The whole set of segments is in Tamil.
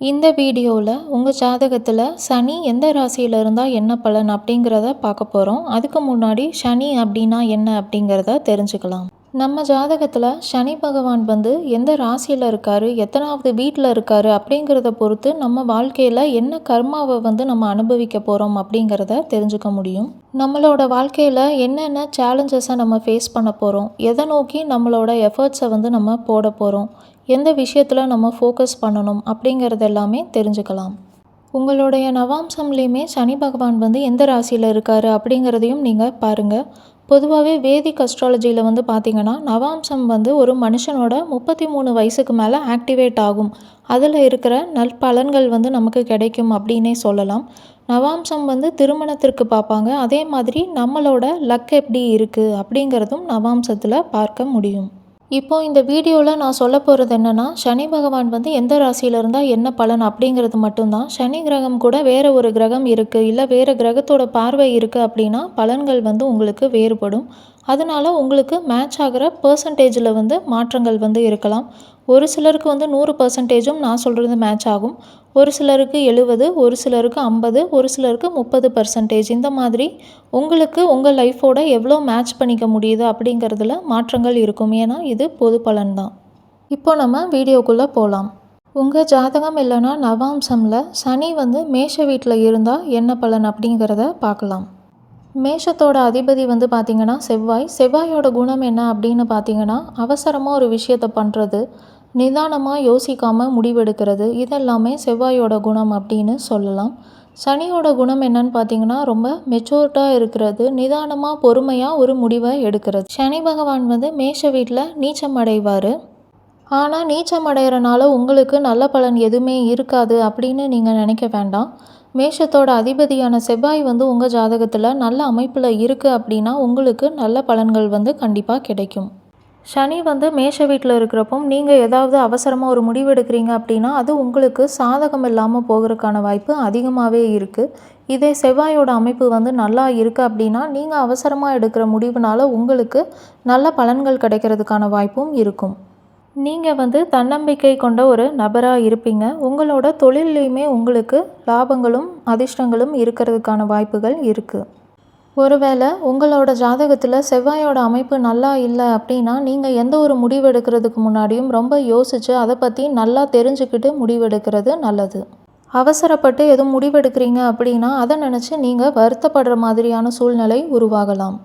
இந்த வீடியோவில் உங்கள் ஜாதகத்தில் சனி எந்த ராசியில் இருந்தால் என்ன பலன் அப்படிங்கிறத பார்க்க போகிறோம் அதுக்கு முன்னாடி சனி அப்படின்னா என்ன அப்படிங்கிறத தெரிஞ்சுக்கலாம். நம்ம ஜாதகத்தில் சனி பகவான் வந்து எந்த ராசியில் இருக்கார் எத்தனாவது வீட்டில் இருக்கார் அப்படிங்கிறத பொறுத்து நம்ம வாழ்க்கையில் என்ன கர்மாவை வந்து நம்ம அனுபவிக்க போகிறோம் அப்படிங்கிறத தெரிஞ்சுக்க முடியும். நம்மளோட வாழ்க்கையில் என்னென்ன சேலஞ்சஸை நம்ம ஃபேஸ் பண்ண போகிறோம் எதை நோக்கி நம்மளோட எஃபர்ட்ஸை வந்து நம்ம போட போகிறோம் எந்த விஷயத்தில் நம்ம ஃபோக்கஸ் பண்ணணும் அப்படிங்கிறது எல்லாமே தெரிஞ்சுக்கலாம். உங்களுடைய நவாம்சம்லேயுமே சனி பகவான் வந்து எந்த ராசியில் இருக்கார் அப்படிங்கிறதையும் நீங்கள் பாருங்கள் பொதுவாகவே வேதிக் அஸ்ட்ராலஜியில் வந்து பார்த்திங்கன்னா நவாம்சம் வந்து ஒரு மனுஷனோட முப்பத்தி மூணு வயசுக்கு மேலே ஆக்டிவேட் ஆகும். அதில் இருக்கிற நற்பலன்கள் வந்து நமக்கு கிடைக்கும் அப்படின்னே சொல்லலாம். நவாம்சம் வந்து திருமணத்திற்கு பார்ப்பாங்க. அதே மாதிரி நம்மளோட லக் எப்படி இருக்குது அப்படிங்கிறதும் நவாம்சத்தில் பார்க்க முடியும். இப்போது இந்த வீடியோவில் நான் சொல்ல போகிறது என்னென்னா சனி பகவான் வந்து எந்த ராசியில் இருந்தால் என்ன பலன் அப்படிங்கிறது மட்டும்தான். சனி கிரகம் கூட வேறு ஒரு கிரகம் இருக்குது இல்லை வேறு கிரகத்தோட பார்வை இருக்குது அப்படின்னா பலன்கள் வந்து உங்களுக்கு வேறுபடும். அதனால் உங்களுக்கு மேட்ச் ஆகிற பர்சன்டேஜில் வந்து மாற்றங்கள் வந்து இருக்கலாம். ஒரு சிலருக்கு வந்து நூறு பர்சன்டேஜும் நான் சொல்கிறது மேட்ச் ஆகும். ஒரு சிலருக்கு எழுபது ஒரு சிலருக்கு ஐம்பது ஒரு சிலருக்கு முப்பது பர்சன்டேஜ் இந்த மாதிரி உங்களுக்கு உங்கள் லைஃபோட எவ்வளோ மேட்ச் பண்ணிக்க முடியுது அப்படிங்கிறதுல மாற்றங்கள் இருக்கும். ஏன்னா இது பொது பலன் தான். இப்போ நம்ம வீடியோக்குள்ளே போகலாம் உங்கள் ஜாதகம் இல்லைன்னா நவாம்சமில் சனி வந்து மேஷ வீட்டில் இருந்தால் என்ன பலன் அப்படிங்கிறத பார்க்கலாம். மேஷத்தோட அதிபதி வந்து பார்த்திங்கன்னா செவ்வாய். செவ்வாயோட குணம் என்ன அப்படின்னு பார்த்தீங்கன்னா அவசரமாக ஒரு விஷயத்தை பண்ணுறது நிதானமாக யோசிக்காமல் முடிவெடுக்கிறது இதெல்லாமே செவ்வாயோட குணம் அப்படின்னு சொல்லலாம். சனியோட குணம் என்னன்னு பார்த்தீங்கன்னா ரொம்ப மெச்சூர்டாக இருக்கிறது நிதானமாக பொறுமையாக ஒரு முடிவை எடுக்கிறது. சனி பகவான் வந்து மேஷ வீட்டில் நீச்சம் அடைவார். ஆனால் நீச்சம் அடைகிறனால உங்களுக்கு நல்ல பலன் எதுவுமே இருக்காது அப்படின்னு நீங்கள் நினைக்க வேண்டாம். மேஷத்தோட அதிபதியான செவ்வாய் வந்து உங்கள் ஜாதகத்தில் நல்ல அமைப்பில் இருக்குது அப்படின்னா உங்களுக்கு நல்ல பலன்கள் வந்து கண்டிப்பாக கிடைக்கும். சனி வந்து மேஷ வீட்டில் இருக்கிறப்போ நீங்கள் ஏதாவது அவசரமாக ஒரு முடிவு எடுக்கிறீங்க அப்படின்னா அது உங்களுக்கு சாதகம் இல்லாமல் போகிறதுக்கான வாய்ப்பு அதிகமாகவே இருக்குது இதே செவ்வாயோட அமைப்பு வந்து நல்லா இருக்குது அப்படின்னா நீங்கள் அவசரமாக எடுக்கிற முடிவுனால உங்களுக்கு நல்ல பலன்கள் கிடைக்கிறதுக்கான வாய்ப்பும் இருக்கும். நீங்கள் வந்து தன்னம்பிக்கை கொண்ட ஒரு நபராக இருப்பீங்க. உங்களோட தொழில்லையுமே உங்களுக்கு லாபங்களும் அதிர்ஷ்டங்களும் இருக்கிறதுக்கான வாய்ப்புகள் இருக்குது ஒருவேளை உங்களோட ஜாதகத்தில் செவ்வாயோட அமைப்பு நல்லா இல்லை அப்படின்னா நீங்கள் எந்த ஒரு முடிவு எடுக்கிறதுக்கு முன்னாடியும் ரொம்ப யோசித்து அதை பற்றி நல்லா தெரிஞ்சுக்கிட்டு முடிவெடுக்கிறது நல்லது. அவசரப்பட்டு எதுவும் முடிவெடுக்கிறீங்க அப்படின்னா அதை நினச்சி நீங்கள் வருத்தப்படுற மாதிரியான சூழ்நிலை உருவாகலாம்.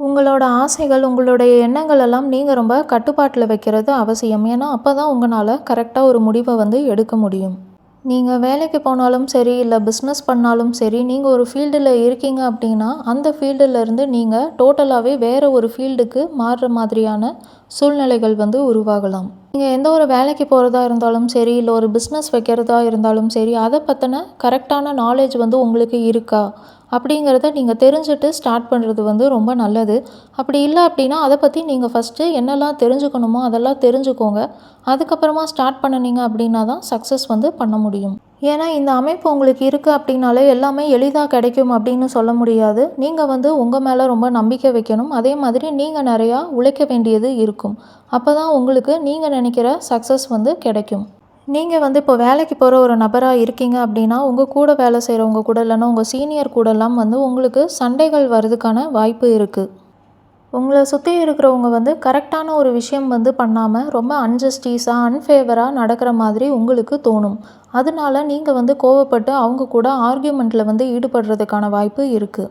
உங்களோட ஆசைகள் உங்களுடைய எண்ணங்கள் எல்லாம் நீங்கள் ரொம்ப கட்டுப்பாட்டில் வைக்கிறது அவசியம். ஏன்னா அப்போ தான் உங்களால் கரெக்டாக ஒரு முடிவை வந்து எடுக்க முடியும். நீங்கள் வேலைக்கு போனாலும் சரி இல்லை பிஸ்னஸ் பண்ணாலும் சரி நீங்கள் ஒரு ஃபீல்டில் இருக்கீங்க அப்படின்னா அந்த ஃபீல்டிலேருந்து நீங்கள் டோட்டலாகவே வேறு ஒரு ஃபீல்டுக்கு மாறுற மாதிரியான சூழ்நிலைகள் வந்து உருவாகலாம். நீங்கள் எந்த ஒரு வேலைக்கு போகிறதா இருந்தாலும் சரி இல்லை ஒரு பிஸ்னஸ் வைக்கிறதா இருந்தாலும் சரி அதை பற்றின கரெக்டான நாலேஜ் வந்து உங்களுக்கு இருக்கா? அப்படிங்கிறத நீங்கள் தெரிஞ்சுட்டு ஸ்டார்ட் பண்ணுறது வந்து ரொம்ப நல்லது. அப்படி இல்லை அப்படின்னா அதை பற்றி நீங்கள் ஃபஸ்ட்டு என்னெல்லாம் தெரிஞ்சுக்கணுமோ அதெல்லாம் தெரிஞ்சுக்கோங்க. அதுக்கப்புறமா ஸ்டார்ட் பண்ணினீங்க அப்படின்னா தான் சக்ஸஸ் வந்து பண்ண முடியும். ஏன்னா இந்த அமைப்பு உங்களுக்கு இருக்குது அப்படின்னாலே எல்லாமே எளிதாக கிடைக்கும் அப்படின்னு சொல்ல முடியாது. நீங்கள் வந்து உங்கள் மேலே ரொம்ப நம்பிக்கை வைக்கணும். அதே மாதிரி நீங்கள் நிறையா உழைக்க வேண்டியது இருக்கும். அப்போ தான் உங்களுக்கு நீங்கள் நினைக்கிற சக்ஸஸ் வந்து கிடைக்கும். நீங்கள் வந்து இப்போ வேலைக்கு போகிற ஒரு நபராக இருக்கீங்க அப்படின்னா உங்கள் கூட வேலை செய்கிறவங்க கூட இல்லைன்னா உங்கள் சீனியர் கூடலாம் வந்து உங்களுக்கு சண்டைகள் வர்றதுக்கான வாய்ப்பு இருக்குது உங்களை சுற்றி இருக்கிறவங்க வந்து கரெக்டான ஒரு விஷயம் வந்து பண்ணாமல் ரொம்ப அன்ஜஸ்டிஸாக அன்ஃபேவராக நடக்கிற மாதிரி உங்களுக்கு தோணும். அதனால நீங்கள் வந்து கோவப்பட்டு அவங்க கூட ஆர்கியூமெண்ட்டில் வந்து ஈடுபடுறதுக்கான வாய்ப்பு இருக்குது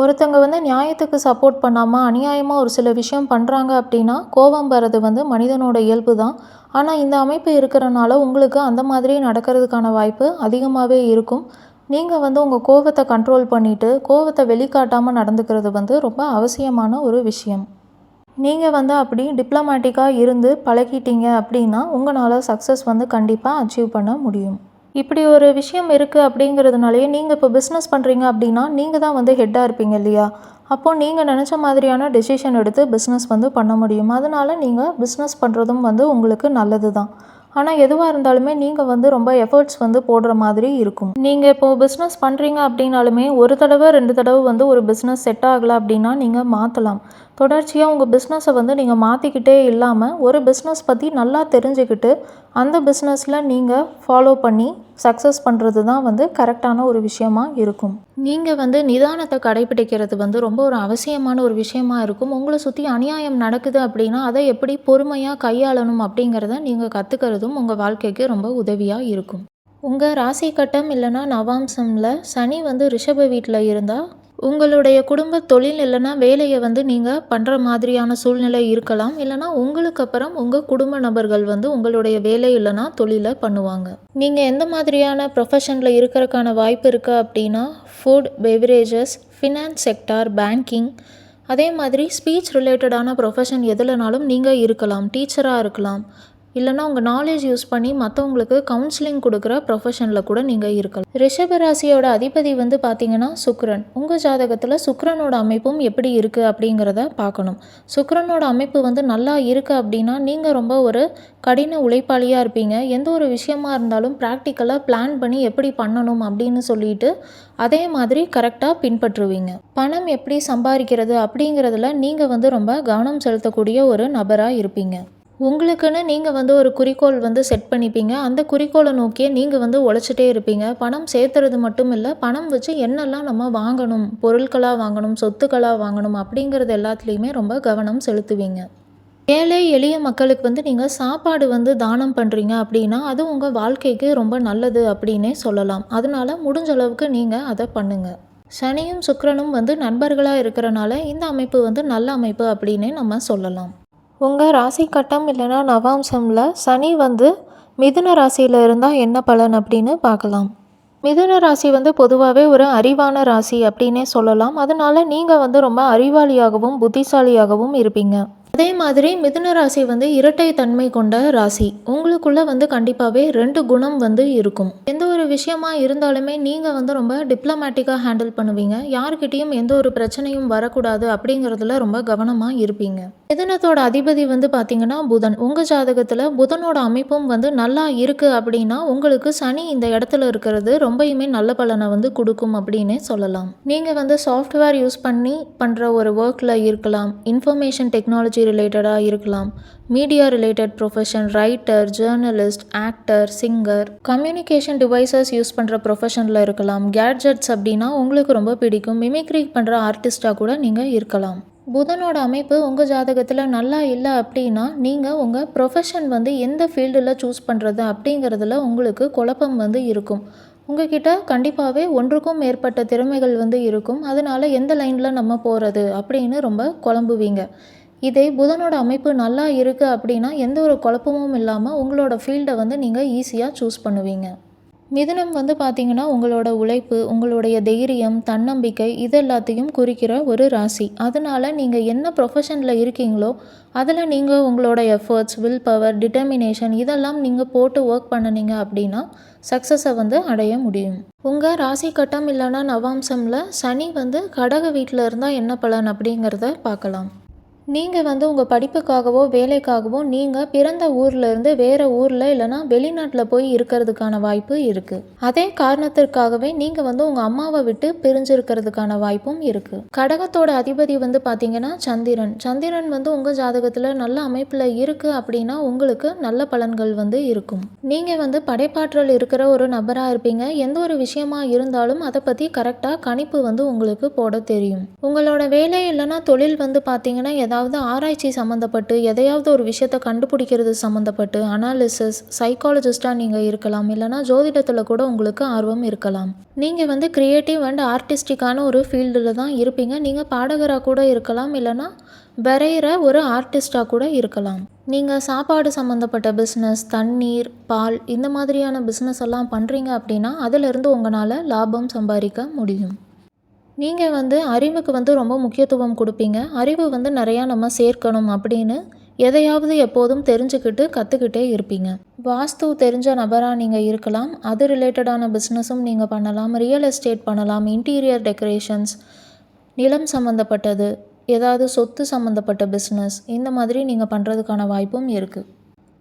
ஒருத்தங்க வந்து நியாயத்துக்கு சப்போர்ட் பண்ணாமல் அநியாயமாக ஒரு சில விஷயம் பண்ணுறாங்க அப்படின்னா கோபம் வர்றது வந்து மனிதனோட இயல்பு தான். ஆனால் இந்த அமைப்பு இருக்கிறனால உங்களுக்கு அந்த மாதிரி நடக்கிறதுக்கான வாய்ப்பு அதிகமாகவே இருக்கும். நீங்கள் வந்து உங்கள் கோவத்தை கண்ட்ரோல் பண்ணிவிட்டு கோவத்தை வெளிக்காட்டாமல் நடந்துக்கிறது வந்து ரொம்ப அவசியமான ஒரு விஷயம். நீங்கள் வந்து அப்படி டிப்ளமேட்டிக்காக இருந்து பழகிட்டீங்க அப்படின்னா உங்களால் சக்ஸஸ் வந்து கண்டிப்பாக அச்சீவ் பண்ண முடியும். இப்படி ஒரு விஷயம் இருக்குது அப்படிங்கிறதுனாலேயே நீங்கள் இப்போ பிஸ்னஸ் பண்ணுறீங்க அப்படின்னா நீங்கள் தான் வந்து ஹெட்டாக இருப்பீங்க இல்லையா? அப்போது நீங்கள் நினச்ச மாதிரியான டெசிஷன் எடுத்து பிஸ்னஸ் வந்து பண்ண முடியும். அதனால் நீங்கள் பிஸ்னஸ் பண்ணுறதும் வந்து உங்களுக்கு நல்லது தான். ஆனால் எதுவாக இருந்தாலுமே நீங்கள் வந்து ரொம்ப எஃபர்ட்ஸ் வந்து போடுற மாதிரி இருக்கும். நீங்கள் இப்போது பிஸ்னஸ் பண்ணுறீங்க அப்படின்னாலுமே ஒரு தடவை ரெண்டு தடவை வந்து ஒரு பிஸ்னஸ் செட் ஆகலை அப்படின்னா நீங்கள் மாற்றலாம் தொடர்ச்சியாக உங்கள் பிஸ்னஸை வந்து நீங்கள் மாற்றிக்கிட்டே இல்லாமல் ஒரு பிஸ்னஸ் பற்றி நல்லா தெரிஞ்சுக்கிட்டு அந்த பிஸ்னஸில் நீங்கள் ஃபாலோ பண்ணி சக்ஸஸ் பண்ணுறது தான் வந்து கரெக்டான ஒரு விஷயமா இருக்கும். நீங்கள் வந்து நிதானத்தை கடைபிடிக்கிறது வந்து ரொம்ப ஒரு அவசியமான ஒரு விஷயமா இருக்கும். உங்களை சுற்றி அநியாயம் நடக்குது அப்படின்னா அதை எப்படி பொறுமையாக கையாளணும் அப்படிங்கிறத நீங்கள் கற்றுக்கிறதும் உங்கள் வாழ்க்கைக்கு ரொம்ப உதவியாக இருக்கும். உங்கள் ராசி கட்டம் இல்லைன்னா நவாம்சமில் சனி வந்து ரிஷப வீட்டில் இருந்தால் உங்களுடைய குடும்ப தொழில் இல்லைன்னா வேலையை வந்து நீங்கள் பண்ணுற மாதிரியான சூழ்நிலை இருக்கலாம். இல்லைனா உங்களுக்கு அப்புறம் உங்கள் குடும்ப நபர்கள் வந்து உங்களுடைய வேலை இல்லைனா தொழிலை பண்ணுவாங்க. நீங்கள் எந்த மாதிரியான ப்ரொஃபஷனில் இருக்கிறதுக்கான வாய்ப்பு இருக்குது அப்படின்னா food beverages finance sector banking அதே மாதிரி ஸ்பீச் ரிலேட்டடான ப்ரொஃபஷன் எதுலனாலும் நீங்கள் இருக்கலாம். டீச்சராக இருக்கலாம். இல்லைனா உங்கள் நாலேஜ் யூஸ் பண்ணி மற்றவங்களுக்கு கவுன்சிலிங் கொடுக்குற ப்ரொஃபஷனில் கூட நீங்கள் இருக்கலாம். ரிஷபராசியோட அதிபதி வந்து பார்த்தீங்கன்னா சுக்ரன் உங்கள் ஜாதகத்தில் சுக்ரனோட அமைப்பும் எப்படி இருக்குது அப்படிங்கிறத பார்க்கணும். சுக்ரனோட அமைப்பு வந்து நல்லா இருக்குது அப்படின்னா நீங்கள் ரொம்ப ஒரு கடின உழைப்பாளியாக இருப்பீங்க. எந்த ஒரு விஷயமா இருந்தாலும் ப்ராக்டிக்கலாக பிளான் பண்ணி எப்படி பண்ணணும் அப்படின்னு சொல்லிட்டு அதே மாதிரி கரெக்டாக பின்பற்றுவீங்க. பணம் எப்படி சம்பாதிக்கிறது அப்படிங்கிறதுல நீங்கள் வந்து ரொம்ப கவனம் செலுத்தக்கூடிய ஒரு நபராக இருப்பீங்க. உங்களுக்குன்னு நீங்கள் வந்து ஒரு குறிக்கோள் வந்து செட் பண்ணிப்பீங்க. அந்த குறிக்கோளை நோக்கியே நீங்கள் வந்து உழைச்சிட்டே இருப்பீங்க. பணம் சேர்த்துறது மட்டும் இல்லை பணம் வச்சு என்னெல்லாம் நம்ம வாங்கணும் பொருட்களாக வாங்கணும் சொத்துக்களாக வாங்கணும் அப்படிங்கிறது எல்லாத்துலேயுமே ரொம்ப கவனம் செலுத்துவீங்க. ஏழை எளிய மக்களுக்கு வந்து நீங்கள் சாப்பாடு வந்து தானம் பண்ணுறீங்க அப்படின்னா அது உங்கள் வாழ்க்கைக்கு ரொம்ப நல்லது அப்படின்னே சொல்லலாம். அதனால முடிஞ்ச அளவுக்கு நீங்கள் அதை பண்ணுங்கள் சனியும் சுக்கரனும் வந்து நண்பர்களாக இருக்கிறனால இந்த அமைப்பு வந்து நல்ல அமைப்பு அப்படின்னே நம்ம சொல்லலாம். உங்கள் ராசி கட்டம் இல்லைன்னா நவாம்சமில் சனி வந்து மிதுன ராசியில் இருந்தால் என்ன பலன் அப்படின்னு பார்க்கலாம். மிதுன ராசி வந்து பொதுவாகவே ஒரு அறிவான ராசி அப்படின்னே சொல்லலாம். அதனால நீங்கள் வந்து ரொம்ப அறிவாளியாகவும் புத்திசாலியாகவும் இருப்பீங்க. அதே மாதிரி மிதுன ராசி வந்து இரட்டை தன்மை கொண்ட ராசி. உங்களுக்குள்ளே வந்து கண்டிப்பாகவே ரெண்டு குணம் வந்து இருக்கும். எந்த ஒரு விஷயமா இருந்தாலுமே நீங்கள் வந்து ரொம்ப டிப்ளமேட்டிக்காக ஹேண்டில் பண்ணுவீங்க. யாருக்கிட்டேயும் எந்த ஒரு பிரச்சனையும் வரக்கூடாது அப்படிங்கிறதுல ரொம்ப கவனமாக இருப்பீங்க. மிதுனத்தோட அதிபதி வந்து பார்த்தீங்கன்னா புதன். உங்கள் ஜாதகத்தில் புதனோட அமைப்பும் வந்து நல்லா இருக்குது அப்படின்னா உங்களுக்கு சனி இந்த இடத்துல இருக்கிறது ரொம்பயுமே நல்ல பலனை வந்து கொடுக்கும் அப்படின்னே சொல்லலாம். நீங்கள் வந்து சாஃப்ட்வேர் யூஸ் பண்ணி பண்ணுற ஒரு ஒர்க்கில் இருக்கலாம். இன்ஃபர்மேஷன் டெக்னாலஜி ரிலேட்டடாக இருக்கலாம். Media related profession writer journalist actor singer communication devices use பண்ணுற ப்ரொஃபஷனில் இருக்கலாம். கேட்ஜெட்ஸ் அப்படின்னா உங்களுக்கு ரொம்ப பிடிக்கும். மிமிக்ரி பண்ணுற ஆர்டிஸ்டாக கூட நீங்கள் இருக்கலாம். புதனோட அமைப்பு உங்கள் ஜாதகத்தில் நல்லா இல்லை அப்படின்னா நீங்கள் உங்கள் ப்ரொஃபஷன் வந்து எந்த ஃபீல்டில் சூஸ் பண்ணுறது அப்படிங்கிறதுல உங்களுக்கு குழப்பம் வந்து இருக்கும். உங்ககிட்ட கண்டிப்பாகவே ஒன்றுக்கும் மேற்பட்ட திறமைகள் வந்து இருக்கும். அதனால் எந்த லைனில் நம்ம போகிறது அப்படின்னு ரொம்ப குழம்புவீங்க. இதே புதனோட அமைப்பு நல்லா இருக்குது அப்படின்னா எந்த ஒரு குழப்பமும் இல்லாமல் உங்களோட ஃபீல்டை வந்து நீங்கள் ஈஸியாக சூஸ் பண்ணுவீங்க. மிதுனம் வந்து பார்த்திங்கன்னா உங்களோட உழைப்பு உங்களுடைய தைரியம் தன்னம்பிக்கை இது எல்லாத்தையும் குறிக்கிற ஒரு ராசி. அதனால் நீங்கள் என்ன ப்ரொஃபஷனில் இருக்கீங்களோ அதில் நீங்கள் உங்களோட எஃபர்ட்ஸ் வில் பவர் டிட்டர்மினேஷன் இதெல்லாம் நீங்கள் போட்டு ஒர்க் பண்ணினீங்க அப்படின்னா சக்ஸஸை வந்து அடைய முடியும். உங்கள் ராசி கட்டம் இல்லைன்னா நவாம்சமில் சனி வந்து கடக வீட்டில் இருந்தால் என்ன பலன் அப்படிங்கிறத பார்க்கலாம். நீங்கள் வந்து உங்கள் படிப்புக்காகவோ வேலைக்காகவோ நீங்கள் பிறந்த ஊரில் இருந்து வேறு ஊரில் இல்லைனா வெளிநாட்டில் போய் இருக்கிறதுக்கான வாய்ப்பு இருக்குது அதே காரணத்திற்காகவே நீங்கள் வந்து உங்கள் அம்மாவை விட்டு பிரிஞ்சிருக்கிறதுக்கான வாய்ப்பும் இருக்குது கடகத்தோட அதிபதி வந்து பார்த்தீங்கன்னா சந்திரன். சந்திரன் வந்து உங்கள் ஜாதகத்தில் நல்ல அமைப்பில் இருக்குது அப்படின்னா உங்களுக்கு நல்ல பலன்கள் வந்து இருக்கும். நீங்கள் வந்து படைப்பாற்றல் இருக்கிற ஒரு நபராக இருப்பீங்க. எந்த ஒரு விஷயமா இருந்தாலும் அதை பற்றி கரெக்டாக கணிப்பு வந்து உங்களுக்கு போட தெரியும். உங்களோட வேலை இல்லைன்னா தொழில் வந்து பார்த்தீங்கன்னா அதாவது ஆராய்ச்சி சம்மந்தப்பட்டு எதையாவது ஒரு விஷயத்தை கண்டுபிடிக்கிறது சம்மந்தப்பட்டு அனாலிசிஸ் சைக்காலஜிஸ்ட்டாக நீங்கள் இருக்கலாம். இல்லைனா ஜோதிடத்தில் கூட உங்களுக்கு ஆர்வம் இருக்கலாம். நீங்கள் வந்து க்ரியேட்டிவ் அண்ட் ஆர்டிஸ்டிக்கான ஒரு ஃபீல்டில் தான் இருப்பீங்க. நீங்கள் பாடகராக கூட இருக்கலாம். இல்லைனா வரைகிற ஒரு ஆர்டிஸ்டாக கூட இருக்கலாம். நீங்கள் சாப்பாடு சம்மந்தப்பட்ட பிஸ்னஸ் தண்ணீர் பால் இந்த மாதிரியான பிஸ்னஸ் எல்லாம் பண்ணுறீங்க அப்படின்னா அதிலிருந்து உங்களால் லாபம் சம்பாதிக்க முடியும். நீங்கள் வந்து அறிவுக்கு வந்து ரொம்ப முக்கியத்துவம் கொடுப்பீங்க. அறிவு வந்து நிறையா நம்ம சேர்க்கணும் அப்படின்னு எதையாவது எப்போதும் தெரிஞ்சுக்கிட்டு கற்றுக்கிட்டே இருப்பீங்க. வாஸ்து தெரிஞ்ச நபராக நீங்கள் இருக்கலாம். அது ரிலேட்டடான பிஸ்னஸும் நீங்கள் பண்ணலாம். ரியல் எஸ்டேட் பண்ணலாம். இன்டீரியர் டெக்கரேஷன்ஸ் நிலம் சம்மந்தப்பட்டது ஏதாவது சொத்து சம்மந்தப்பட்ட பிஸ்னஸ் இந்த மாதிரி நீங்கள் பண்ணுறதுக்கான வாய்ப்பும் இருக்குது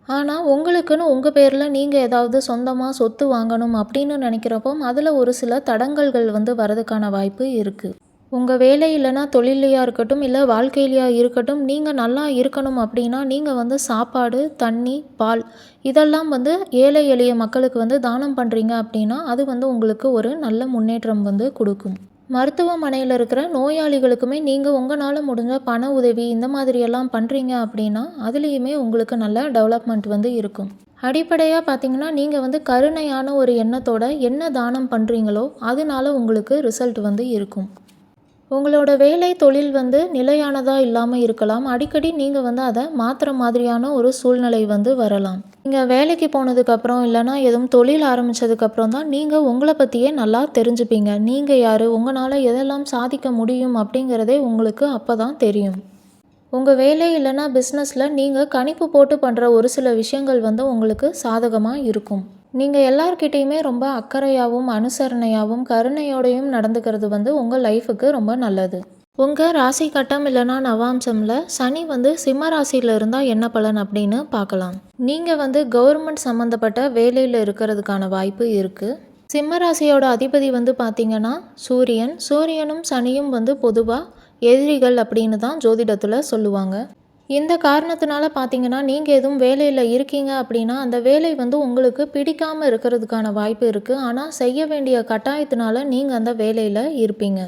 ஆனால் உங்களுக்குன்னு உங்கள் பேரில் நீங்கள் ஏதாவது சொந்தமாக சொத்து வாங்கணும் அப்படின்னு நினைக்கிறப்போ அதில் ஒரு சில தடங்கல்கள் வந்து வரதுக்கான வாய்ப்பு இருக்குது உங்கள் வேலை இல்லைனா தொழிலையாக இருக்கட்டும் இல்லை வாழ்க்கையிலையா இருக்கட்டும் நீங்கள் நல்லா இருக்கணும் அப்படின்னா நீங்கள் வந்து சாப்பாடு தண்ணி பால் இதெல்லாம் வந்து ஏழை எளிய மக்களுக்கு வந்து தானம் பண்ணுறீங்க அப்படின்னா அது வந்து உங்களுக்கு ஒரு நல்ல முன்னேற்றம் வந்து கொடுக்கும். மருத்துவமனையில் இருக்கிற நோயாளிகளுக்குமே நீங்கள் உங்களால் முடிஞ்ச பண உதவி இந்த மாதிரியெல்லாம் பண்ணுறீங்க அப்படின்னா அதுலேயுமே உங்களுக்கு நல்ல டெவலப்மெண்ட் வந்து இருக்கும். அடிப்படையாக பார்த்தீங்கன்னா நீங்கள் வந்து கருணையான ஒரு எண்ணத்தோட என்ன தானம் பண்ணுறீங்களோ அதனால உங்களுக்கு ரிசல்ட் வந்து இருக்கும். உங்களோட வேலை தொழில் வந்து நிலையானதாக இல்லாமல் இருக்கலாம். அடிக்கடி நீங்கள் வந்து அதை மாற்றுற மாதிரியான ஒரு சூழ்நிலை வந்து வரலாம். நீங்கள் வேலைக்கு போனதுக்கப்புறம் இல்லைனா எதுவும் தொழில் ஆரம்பித்ததுக்கப்புறம் தான் நீங்கள் உங்களை பற்றியே நல்லா தெரிஞ்சுப்பீங்க. நீங்கள் யார்? உங்களால் எதெல்லாம் சாதிக்க முடியும் அப்படிங்கிறதே உங்களுக்கு அப்போ தான் தெரியும். உங்கள் வேலை இல்லைனா பிஸ்னஸில் நீங்கள் கணிப்பு போட்டு பண்ணுற ஒரு சில விஷயங்கள் வந்து உங்களுக்கு சாதகமாக இருக்கும். நீங்கள் எல்லார்கிட்டேயுமே ரொம்ப அக்கறையாகவும் அனுசரணையாகவும் கருணையோடையும் நடந்துக்கிறது வந்து உங்கள் லைஃபுக்கு ரொம்ப நல்லது. உங்கள் ராசி கட்டம் இல்லைனா நவாம்சமில் சனி வந்து சிம்ம ராசியில் இருந்தால் என்ன பலன் அப்படின்னு பார்க்கலாம் நீங்கள் வந்து கவர்மெண்ட் சம்மந்தப்பட்ட வேலையில் இருக்கிறதுக்கான வாய்ப்பு இருக்குது சிம்ம ராசியோட அதிபதி வந்து பார்த்தீங்கன்னா சூரியன். சூரியனும் சனியும் வந்து பொதுவாக எதிரிகள் அப்படின்னு தான் ஜோதிடத்தில் சொல்லுவாங்க. இந்த காரணத்தினால பார்த்தீங்கன்னா நீங்கள் எதுவும் வேலையில் இருக்கீங்க அப்படின்னா அந்த வேலை வந்து உங்களுக்கு பிடிக்காமல் இருக்கிறதுக்கான வாய்ப்பு இருக்குது ஆனால் செய்ய வேண்டிய கட்டாயத்தினால நீங்கள் அந்த வேலையில் இருப்பீங்க.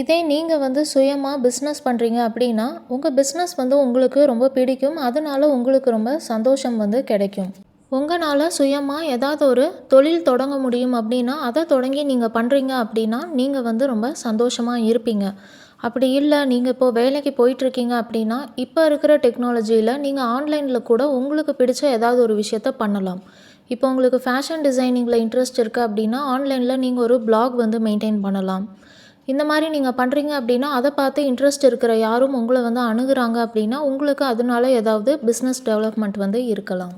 இதே நீங்கள் வந்து சுயமாக பிஸ்னஸ் பண்ணுறீங்க அப்படின்னா உங்கள் பிஸ்னஸ் வந்து உங்களுக்கு ரொம்ப பிடிக்கும். அதனால உங்களுக்கு ரொம்ப சந்தோஷம் வந்து கிடைக்கும். உங்களால் சுயமாக ஏதாவது ஒரு தொழில் தொடங்க முடியும் அப்படின்னா அதை தொடங்கி நீங்கள் பண்ணுறீங்க அப்படின்னா நீங்கள் வந்து ரொம்ப சந்தோஷமாக இருப்பீங்க. அப்படி இல்லை நீங்கள் இப்போது வேலைக்கு போயிட்டுருக்கீங்க அப்படின்னா இப்போ இருக்கிற டெக்னாலஜியில் நீங்கள் ஆன்லைனில் கூட உங்களுக்கு பிடிச்ச ஏதாவது ஒரு விஷயத்த பண்ணலாம். இப்போ உங்களுக்கு ஃபேஷன் டிசைனிங்கில் இன்ட்ரெஸ்ட் இருக்குது அப்படின்னா ஆன்லைனில் நீங்கள் ஒரு பிளாக் வந்து மெயின்டைன் பண்ணலாம். இந்த மாதிரி நீங்கள் பண்ணுறீங்க அப்படின்னா அதை பார்த்து இன்ட்ரெஸ்ட் இருக்கிற யாரும் உங்களை வந்து அணுகிறாங்க அப்படின்னா உங்களுக்கு அதனால ஏதாவது பிஸ்னஸ் டெவலப்மெண்ட் வந்து இருக்கலாம்.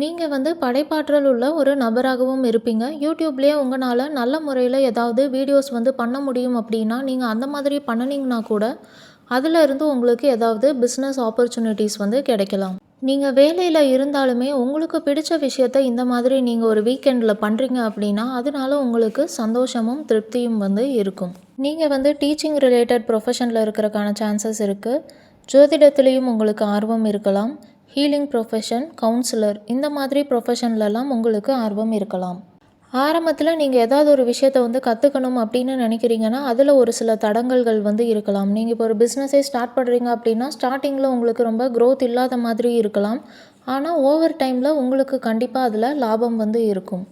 நீங்கள் வந்து படைப்பாற்றல் உள்ள ஒரு நபராகவும் இருப்பீங்க. யூடியூப்லேயே உங்களால் நல்ல முறையில் ஏதாவது வீடியோஸ் வந்து பண்ண முடியும் அப்படின்னா நீங்கள் அந்த மாதிரி பண்ணினீங்கன்னா கூட அதில் இருந்து உங்களுக்கு ஏதாவது பிஸ்னஸ் ஆப்பர்ச்சுனிட்டிஸ் வந்து கிடைக்கலாம். நீங்கள் வேலையில் இருந்தாலுமே உங்களுக்கு பிடிச்ச விஷயத்த இந்த மாதிரி நீங்கள் ஒரு வீக்கெண்டில் பண்ணுறீங்க அப்படின்னா அதனால உங்களுக்கு சந்தோஷமும் திருப்தியும் வந்து இருக்கும். நீங்கள் வந்து டீச்சிங் ரிலேட்டட் ப்ரொஃபஷனில் இருக்கிறக்கான சான்சஸ் இருக்குது ஜோதிடத்துலேயும் உங்களுக்கு ஆர்வம் இருக்கலாம். ஹீலிங் ப்ரொஃபஷன் கவுன்சிலர் இந்த மாதிரி ப்ரொஃபஷன்லலாம் உங்களுக்கு ஆர்வம் இருக்கலாம். ஆரம்பத்தில் நீங்கள் ஏதாவது ஒரு விஷயத்த வந்து கற்றுக்கணும் அப்படின்னு நினைக்கிறீங்கன்னா அதில் ஒரு சில தடங்கல்கள் வந்து இருக்கலாம். நீங்கள் இப்போ ஒரு பிஸ்னஸே ஸ்டார்ட் பண்ணுறீங்க அப்படின்னா ஸ்டார்டிங்கில் உங்களுக்கு ரொம்ப க்ரோத் இல்லாத மாதிரி இருக்கலாம். ஆனால் ஓவர் டைமில் உங்களுக்கு கண்டிப்பாக அதில் லாபம் வந்து இருக்கும்.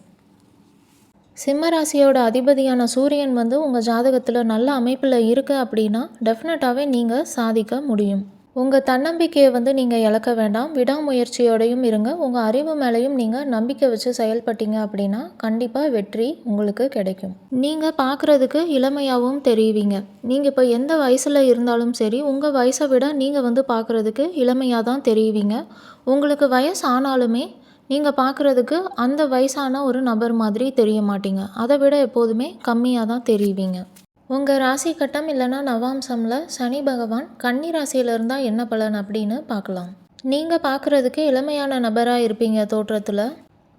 சிம்மராசியோட அதிபதியான சூரியன் வந்து உங்கள் ஜாதகத்தில் நல்ல அமைப்பில் இருக்குது அப்படின்னா டெஃபினட்டாகவே நீங்கள் சாதிக்க முடியும். உங்கள் தன்னம்பிக்கையை வந்து நீங்கள் இழக்க வேண்டாம். விடாமுயற்சியோடையும் இருங்க. உங்கள் அறிவு மேலேயும் நீங்கள் நம்பிக்கை வச்சு செயல்பட்டீங்க அப்படின்னா கண்டிப்பாக வெற்றி உங்களுக்கு கிடைக்கும். நீங்கள் பார்க்குறதுக்கு இளமையாகவும் தெரிவிங்க நீங்கள் இப்போ எந்த வயசில் இருந்தாலும் சரி உங்கள் வயசை விட நீங்கள் வந்து பார்க்குறதுக்கு இளமையாக தான் தெரிவிங்க உங்களுக்கு வயசு ஆனாலுமே நீங்கள் பார்க்குறதுக்கு அந்த வயசான ஒரு நபர் மாதிரி தெரிய மாட்டீங்க. அதை விட எப்போதுமே கம்மியாக தான் தெரிவிங்க. உங்கள் ராசி கட்டம் இல்லைனா நவாம்சமில் சனி பகவான் கன்னி ராசியில் இருந்தால் என்ன பலன் அப்படின்னு பார்க்கலாம் நீங்கள் பார்க்குறதுக்கு இளமையான நபராக இருப்பீங்க தோற்றத்தில்.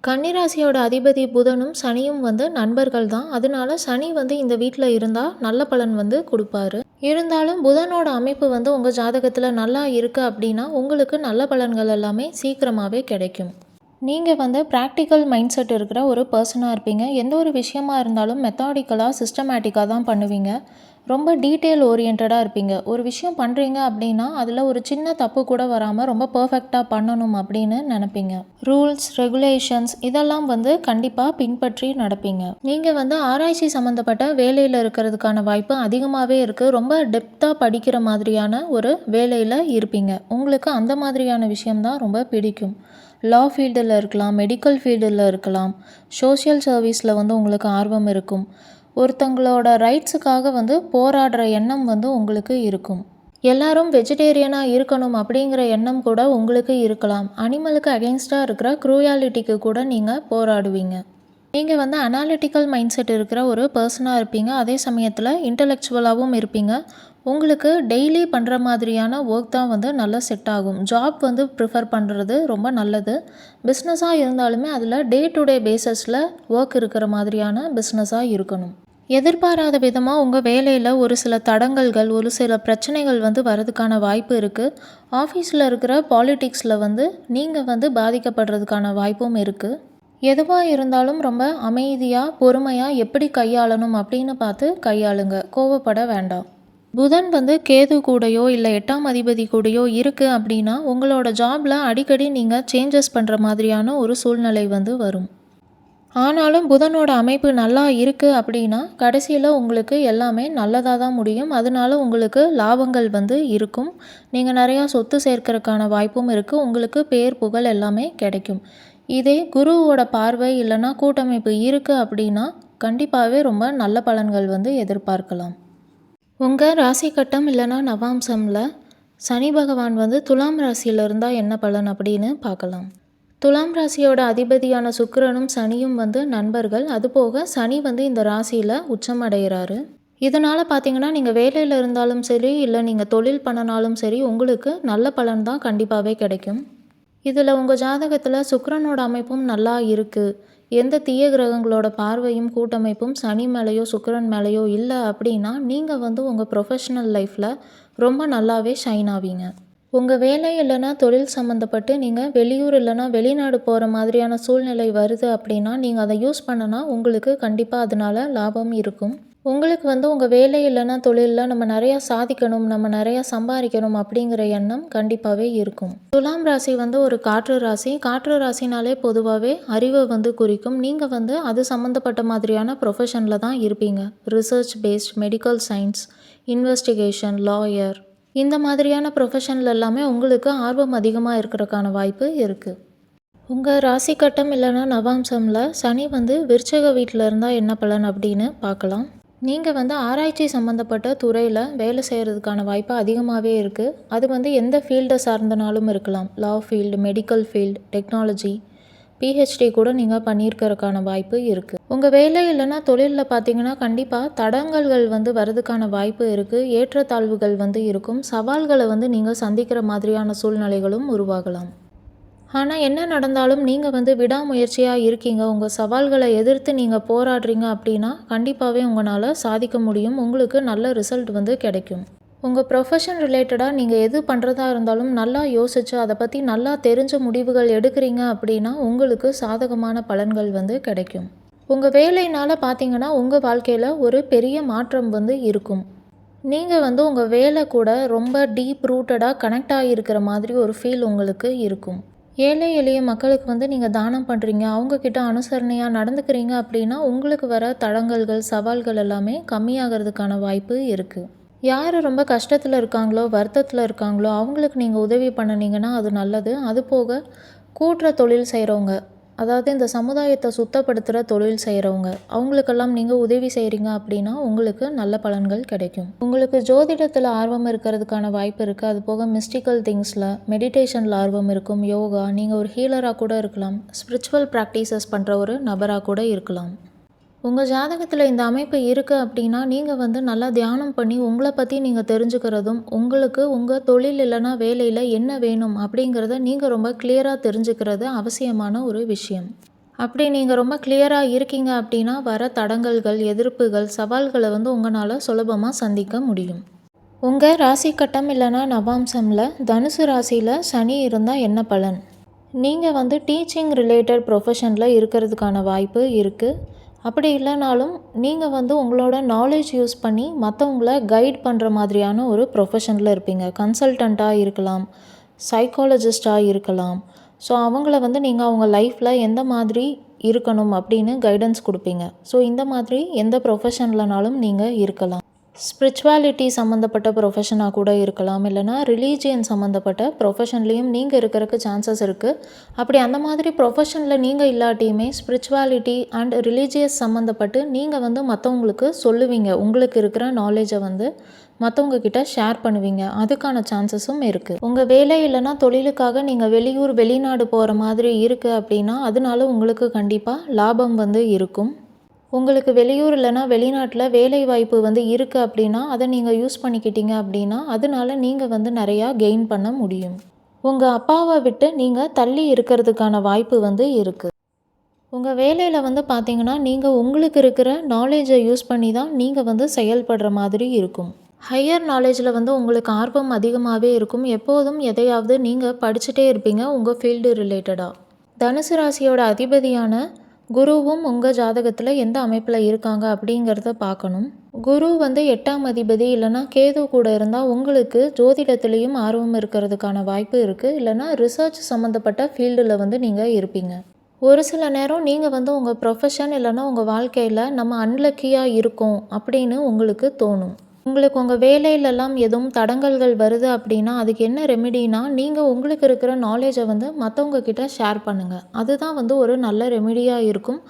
கன்னிராசியோட அதிபதி புதனும் சனியும் வந்து நண்பர்கள் தான். அதனால சனி வந்து இந்த வீட்டில் இருந்தால் நல்ல பலன் வந்து கொடுப்பாரு. இருந்தாலும் புதனோட அமைப்பு வந்து உங்கள் ஜாதகத்தில் நல்லா இருக்குது அப்படின்னா உங்களுக்கு நல்ல பலன்கள் எல்லாமே சீக்கிரமாகவே கிடைக்கும். நீங்கள் வந்து ப்ராக்டிக்கல் மைண்ட் செட் இருக்கிற ஒரு பர்சனாக இருப்பீங்க. எந்த ஒரு விஷயமா இருந்தாலும் மெத்தாடிக்கலாக சிஸ்டமேட்டிக்காக தான் பண்ணுவீங்க. ரொம்ப டீட்டெயில் ஓரியன்டாக இருப்பீங்க. ஒரு விஷயம் பண்ணுறீங்க அப்படின்னா அதில் ஒரு சின்ன தப்பு கூட வராமல் ரொம்ப பர்ஃபெக்டாக பண்ணணும் அப்படின்னு நினப்பீங்க. ரூல்ஸ் ரெகுலேஷன்ஸ் இதெல்லாம் வந்து கண்டிப்பாக பின்பற்றி நடப்பீங்க. நீங்கள் வந்து ஆராய்ச்சி சம்மந்தப்பட்ட வேலையில் இருக்கிறதுக்கான வாய்ப்பு அதிகமாகவே இருக்குது ரொம்ப டெப்த்தாக படிக்கிற மாதிரியான ஒரு வேலையில் இருப்பீங்க. உங்களுக்கு அந்த மாதிரியான விஷயம்தான் ரொம்ப பிடிக்கும். லா ஃபீல்டில் இருக்கலாம் மெடிக்கல் ஃபீல்டில் இருக்கலாம் சோஷியல் சர்வீஸில் வந்து உங்களுக்கு ஆர்வம் இருக்கும். ஒருத்தங்களோட ரைட்ஸுக்காக வந்து போராடுற எண்ணம் வந்து உங்களுக்கு இருக்கும். எல்லாரும் வெஜிடேரியனாக இருக்கணும் அப்படிங்கிற எண்ணம் கூட உங்களுக்கு இருக்கலாம். அனிமலுக்கு அகெயின்ஸ்டாக இருக்கிற க்ரூயாலிட்டிக்கு கூட நீங்கள் போராடுவீங்க. நீங்கள் வந்து அனாலிட்டிக்கல் மைண்ட் செட் இருக்கிற ஒரு பர்சனாக இருப்பீங்க. அதே சமயத்தில் இன்டலெக்சுவலாகவும் இருப்பீங்க. உங்களுக்கு டெய்லி பண்ணுற மாதிரியான ஒர்க் தான் வந்து நல்லா செட் ஆகும். ஜாப் வந்து ப்ரிஃபர் பண்ணுறது ரொம்ப நல்லது. பிஸ்னஸாக இருந்தாலுமே அதில் டே டு டே பேஸஸில் ஒர்க் இருக்கிற மாதிரியான பிஸ்னஸாக இருக்கணும். எதிர்பாராத விதமாக உங்கள் வேலையில் ஒரு சில தடங்கல்கள் ஒரு சில பிரச்சனைகள் வந்து வரதுக்கான வாய்ப்பு இருக்குது ஆஃபீஸில் இருக்கிற பாலிட்டிக்ஸில் வந்து நீங்கள் வந்து பாதிக்கப்படுறதுக்கான வாய்ப்பும் இருக்குது எதுவாக இருந்தாலும் ரொம்ப அமைதியாக பொறுமையாக எப்படி கையாளணும் அப்படின்னு பார்த்து கையாளுங்க. கோவப்பட வேண்டாம். புதன் வந்து கேது கூடயோ இல்லை எட்டாம் அதிபதி கூடையோ இருக்குது அப்படின்னா உங்களோட ஜாபில் அடிக்கடி நீங்கள் சேஞ்சஸ் பண்ணுற மாதிரியான ஒரு சூழ்நிலை வந்து வரும். ஆனாலும் புதனோட அமைப்பு நல்லா இருக்குது அப்படின்னா கடைசியில் உங்களுக்கு எல்லாமே நல்லதாக தான் முடியும். அதனால உங்களுக்கு லாபங்கள் வந்து இருக்கும். நீங்கள் நிறையா சொத்து சேர்க்கறதுக்கான வாய்ப்பும் இருக்குது உங்களுக்கு பேர் புகழ் எல்லாமே கிடைக்கும். இதே குருவோட பார்வை இல்லைன்னா கூட்டமைப்பு இருக்குது அப்படின்னா கண்டிப்பாகவே ரொம்ப நல்ல பலன்கள் வந்து எதிர்பார்க்கலாம். உங்கள் ராசி கட்டம் இல்லைன்னா நவாம்சமில் சனி பகவான் வந்து துலாம் ராசியில் இருந்தால் என்ன பலன் அப்படின்னு பார்க்கலாம். துலாம் ராசியோட அதிபதியான சுக்கிரனும் சனியும் வந்து நண்பர்கள். அதுபோக சனி வந்து இந்த ராசியில் உச்சமடைகிறாரு. இதனால் பார்த்தீங்கன்னா நீங்கள் வேலையில் இருந்தாலும் சரி இல்லை நீங்கள் தொழில் பண்ணினாலும் சரி உங்களுக்கு நல்ல பலன் தான் கண்டிப்பாகவே கிடைக்கும். இதில் உங்கள் ஜாதகத்தில் சுக்கரனோட அமைப்பும் நல்லா இருக்குது எந்த தீய கிரகங்களோட பார்வையும் கூட்டமைப்பும் சனி மேலேயோ சுக்கரன் மேலேயோ இல்லை அப்படின்னா நீங்கள் வந்து உங்கள் ப்ரொஃபஷ்னல் லைஃப்பில் ரொம்ப நல்லாவே ஷைன் ஆவீங்க. உங்கள் வேலை இல்லைன்னா தொழில் சம்மந்தப்பட்டு நீங்கள் வெளியூர் இல்லைன்னா வெளிநாடு போகிற மாதிரியான சூழ்நிலை வருது அப்படின்னா நீங்கள் அதை யூஸ் பண்ணனா உங்களுக்கு கண்டிப்பாக அதனால லாபம் இருக்கும். உங்களுக்கு வந்து உங்கள் வேலை இல்லைன்னா தொழிலில் நம்ம நிறையா சாதிக்கணும் நம்ம நிறையா சம்பாதிக்கணும் அப்படிங்கிற எண்ணம் கண்டிப்பாகவே இருக்கும். துலாம் ராசி வந்து ஒரு காற்று ராசி. காற்று ராசினாலே பொதுவாகவே அறிவை வந்து குறிக்கும். நீங்கள் வந்து அது சம்மந்தப்பட்ட மாதிரியான ப்ரொஃபஷனில் தான் இருப்பீங்க. Research based medical science investigation lawyer இந்த மாதிரியான ப்ரொஃபஷனில் எல்லாமே உங்களுக்கு ஆர்வம் அதிகமாக இருக்கிறதுக்கான வாய்ப்பு இருக்குது உங்கள் ராசி கட்டம் இல்லைன்னா நவாம்சமில் சனி வந்து விருச்சக வீட்டில் இருந்தால் என்ன பலன் அப்படின்னு பார்க்கலாம். நீங்கள் வந்து ஆராய்ச்சி சம்மந்தப்பட்ட துறையில் வேலை செய்கிறதுக்கான வாய்ப்பு அதிகமாகவே இருக்குது அது வந்து எந்த ஃபீல்டை சார்ந்தனாலும் இருக்கலாம். Law field medical field technology PhD கூட நீங்கள் பண்ணியிருக்கிறதுக்கான வாய்ப்பு இருக்குது உங்கள் வேலை இல்லைன்னா தொழிலில் பார்த்தீங்கன்னா கண்டிப்பாக தடங்கல்கள் வந்து வரதுக்கான வாய்ப்பு இருக்குது ஏற்றத்தாழ்வுகள் வந்து இருக்கும். சவால்களை வந்து நீங்கள் சந்திக்கிற மாதிரியான சூழ்நிலைகளும் உருவாகலாம். ஆனால் என்ன நடந்தாலும் நீங்கள் வந்து விடாமுயற்சியாக இருக்கீங்க. உங்கள் சவால்களை எதிர்த்து நீங்கள் போராடுறீங்க அப்படின்னா கண்டிப்பாகவே உங்களால் சாதிக்க முடியும். உங்களுக்கு நல்ல ரிசல்ட் வந்து கிடைக்கும். உங்கள் ப்ரொஃபஷன் ரிலேட்டடாக நீங்கள் எது பண்ணுறதா இருந்தாலும் நல்லா யோசித்து அதை பற்றி நல்லா தெரிஞ்ச முடிவுகள் எடுக்கிறீங்க அப்படின்னா உங்களுக்கு சாதகமான பலன்கள் வந்து கிடைக்கும். உங்கள் வேலையினால் பார்த்தீங்கன்னா உங்கள் வாழ்க்கையில் ஒரு பெரிய மாற்றம் வந்து இருக்கும். நீங்கள் வந்து உங்கள் வேலை கூட ரொம்ப டீப் ரூட்டடாக கனெக்ட் ஆகியிருக்கிற மாதிரி ஒரு ஃபீல் உங்களுக்கு இருக்கும். ஏழை எளிய மக்களுக்கு வந்து நீங்கள் தானம் பண்ணுறீங்க அவங்கக்கிட்ட அனுசரணையாக நடந்துக்கிறீங்க அப்படின்னா உங்களுக்கு வர தடங்கல்கள் சவால்கள் எல்லாமே கம்மியாகிறதுக்கான வாய்ப்பு இருக்குது யார் ரொம்ப கஷ்டத்தில் இருக்காங்களோ வருத்தத்தில் இருக்காங்களோ அவங்களுக்கு நீங்கள் உதவி பண்ணினீங்கன்னா அது நல்லது. அது போக கூட்டுற தொழில் செய்கிறவங்க அதாவது இந்த சமுதாயத்தை சுத்தப்படுத்துகிற தொழில் செய்கிறவங்க அவங்களுக்கெல்லாம் நீங்கள் உதவி செய்கிறீங்க அப்படின்னா உங்களுக்கு நல்ல பலன்கள் கிடைக்கும். உங்களுக்கு ஜோதிடத்தில் ஆர்வம் இருக்கிறதுக்கான வாய்ப்பு இருக்குது அது போக மிஸ்டிக்கல் திங்ஸில் மெடிடேஷனில் ஆர்வம் இருக்கும். யோகா நீங்கள் ஒரு ஹீலராக கூட இருக்கலாம். ஸ்பிரிச்சுவல் ப்ராக்டிசஸ் பண்ணுற ஒரு நபராக கூட இருக்கலாம். உங்கள் ஜாதகத்தில் இந்த அமைப்பு இருக்குது அப்படின்னா நீங்கள் வந்து நல்லா தியானம் பண்ணி உங்களை பற்றி நீங்கள் தெரிஞ்சுக்கிறதும் உங்களுக்கு உங்கள் தொழில் இல்லைன்னா வேலையில் என்ன வேணும் அப்படிங்கிறத நீங்கள் ரொம்ப கிளியராக தெரிஞ்சுக்கிறது அவசியமான ஒரு விஷயம். அப்படி நீங்கள் ரொம்ப கிளியராக இருக்கீங்க அப்படின்னா வர தடங்கல்கள் எதிர்ப்புகள் சவால்களை வந்து உங்களால் சுலபமாக சந்திக்க முடியும். உங்கள் ராசி கட்டம் இல்லைன்னா நவாம்சமில் தனுசு ராசியில் சனி இருந்தால் என்ன பலன்? நீங்கள் வந்து டீச்சிங் ரிலேட்டட் ப்ரொஃபஷனில் இருக்கிறதுக்கான வாய்ப்பு இருக்குது அப்படி இல்லைனாலும் நீங்கள் வந்து உங்களோட நாலேஜ் யூஸ் பண்ணி மற்றவங்கள கைட் பண்ணுற மாதிரியான ஒரு ப்ரொஃபஷனில் இருப்பீங்க. கன்சல்டண்ட்டாக இருக்கலாம் சைக்காலஜிஸ்டாக இருக்கலாம். ஸோ அவங்கள வந்து நீங்கள் அவங்க லைஃப்பில் எந்த மாதிரி இருக்கணும் அப்படின்னு கைடன்ஸ் கொடுப்பீங்க. ஸோ இந்த மாதிரி எந்த ப்ரொஃபஷன்லனாலும் நீங்கள் இருக்கலாம். ஸ்பிரிச்சுவாலிட்டி சம்மந்தப்பட்ட ப்ரொஃபஷனாக கூட இருக்கலாம். இல்லைனா ரிலீஜியன் சம்மந்தப்பட்ட ப்ரொஃபஷன்லேயும் நீங்கள் இருக்கிறதுக்கு சான்சஸ் இருக்குது அப்படி அந்த மாதிரி ப்ரொஃபஷனில் நீங்கள் இல்லாட்டியுமே ஸ்பிரிச்சுவாலிட்டி அண்ட் ரிலீஜியஸ் சம்மந்தப்பட்டு நீங்கள் வந்து மற்றவங்களுக்கு சொல்லுவீங்க. உங்களுக்கு இருக்கிற நாலேஜை வந்து மற்றவங்க கிட்ட ஷேர் பண்ணுவீங்க. அதுக்கான சான்சஸும் இருக்குது உங்கள் வேலை இல்லைனா தொழிலுக்காக நீங்கள் வெளியூர் வெளிநாடு போகிற மாதிரி இருக்குது அப்படின்னா அதனால உங்களுக்கு கண்டிப்பாக லாபம் வந்து இருக்கும். உங்களுக்கு வெளியூர் இல்லைனா வெளிநாட்டில் வேலை வாய்ப்பு வந்து இருக்குது அப்படின்னா அதை நீங்கள் யூஸ் பண்ணிக்கிட்டீங்க அப்படின்னா அதனால நீங்கள் வந்து நிறையா கெயின் பண்ண முடியும். உங்கள் அப்பாவை விட்டு நீங்கள் தள்ளி இருக்கிறதுக்கான வாய்ப்பு வந்து இருக்குது உங்கள் வேலையில் வந்து பார்த்தீங்கன்னா நீங்கள் உங்களுக்கு இருக்கிற நாலேஜை யூஸ் பண்ணி தான் நீங்கள் வந்து செயல்படுற மாதிரி இருக்கும். ஹையர் நாலேஜில் வந்து உங்களுக்கு ஆர்வம் அதிகமாகவே இருக்கும். எப்போதும் எதையாவது நீங்கள் படிச்சுட்டே இருப்பீங்க உங்கள் ஃபீல்டு ரிலேட்டடாக தனுசு ராசியோட அதிபதியான குருவும் உங்கள் ஜாதகத்தில் எந்த அமைப்பில் இருக்காங்க அப்படிங்கிறத பார்க்கணும். குரு வந்து எட்டாம் அதிபதி இல்லைன்னா கேது கூட இருந்தால் உங்களுக்கு ஜோதிடத்துலேயும் ஆர்வம் இருக்கிறதுக்கான வாய்ப்பு இருக்குது இல்லைன்னா ரிசர்ச் சம்மந்தப்பட்ட ஃபீல்டில் வந்து நீங்கள் இருப்பீங்க. ஒரு சில நேரம் நீங்கள் வந்து உங்கள் ப்ரொஃபஷன் இல்லைன்னா உங்கள் வாழ்க்கையில் நம்ம அன்லக்கியாக இருக்கோம் அப்படின்னு உங்களுக்கு தோணும். உங்களுக்கு உங்கள் வேலையிலலாம் எதுவும் தடங்கல்கள் வருது அப்படின்னா அதுக்கு என்ன ரெமிடினா நீங்கள் உங்களுக்கு இருக்கிற நாலேஜை வந்து மற்றவங்க கிட்ட ஷேர் பண்ணுங்கள் அதுதான் வந்து ஒரு நல்ல ரெமிடியாக இருக்கும்.